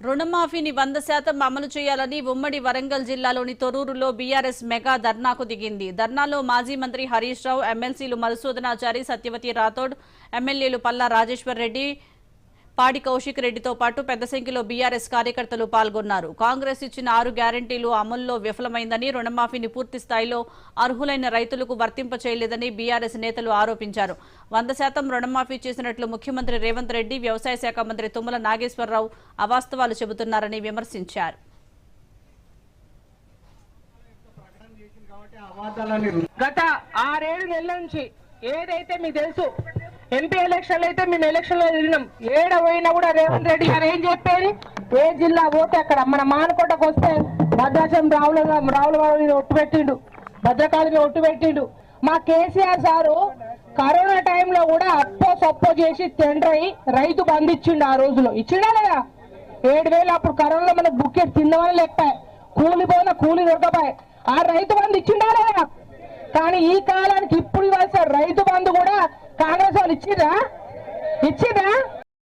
రుణమాఫీని వంద శాతం అమలు చేయాలని ఉమ్మడి వరంగల్ జిల్లాలోని తొరూరులో బీఆర్ఎస్ మెగా ధర్నాకు దిగింది. ధర్నాలో మాజీ మంత్రి హరీష్ రావు ఎమ్మెల్సీలు మధుసూదనాచారి సత్యవతి రాథోడ్ ఎమ్మెల్యేలు పల్లా రాజేశ్వర్ రెడ్డి పాడి కౌశిక్ రెడ్డితో పాటు పెద్ద సంఖ్యలో బీఆర్ఎస్ కార్యకర్తలు పాల్గొన్నారు. కాంగ్రెస్ ఇచ్చిన ఆరు గ్యారంటీలు అమల్లో విఫలమైందని రుణమాఫీని పూర్తి స్థాయిలో అర్హులైన రైతులకు వర్తింప చేయలేదని బీఆర్ఎస్ నేతలు ఆరోపించారు. వంద శాతం రుణమాఫీ చేసినట్లు ముఖ్యమంత్రి రేవంత్ రెడ్డి వ్యవసాయ శాఖ మంత్రి తుమ్మల నాగేశ్వరరావు అవాస్తవాలు చెబుతున్నారని విమర్శించారు. గత ఆరేడు నెలల నుంచి ఏదైతే మీకు తెలుసు ఎంపీ ఎలక్షన్లు అయితే మేము ఎలక్షన్లో ఏడ పోయినా కూడా రేవంత్ రెడ్డి గారు ఏం చెప్పేది? ఏ జిల్లా పోతే అక్కడ మన మానకోటకు వస్తే భద్రాచలం రావుల రావుల వారిని ఒట్టు పెట్టిండు. భద్రకాళి మీద ఒట్టు పెట్టిండు. మా కేసీఆర్ సారు కరోనా టైంలో కూడా అప్పో సప్పో చేసి తండ్రి రైతు బంధు ఇచ్చిండు ఆ రోజులో. ఇచ్చిండా లేదా? ఏడు వేలు అప్పుడు కరోనాలో మనకు బుక్కెట్ తిందామని లెక్క. కూలి పోయినా కూలి దొరకపాయి. ఆ రైతు బంధు ఇచ్చిండా లేదా? కానీ ఈ కాలానికి ఇప్పుడు ఇవ్వాల్సిన రైతు బంధు కూడా కాంగ్రెస్ వాళ్ళు ఇచ్చిరా ఇచ్చిరా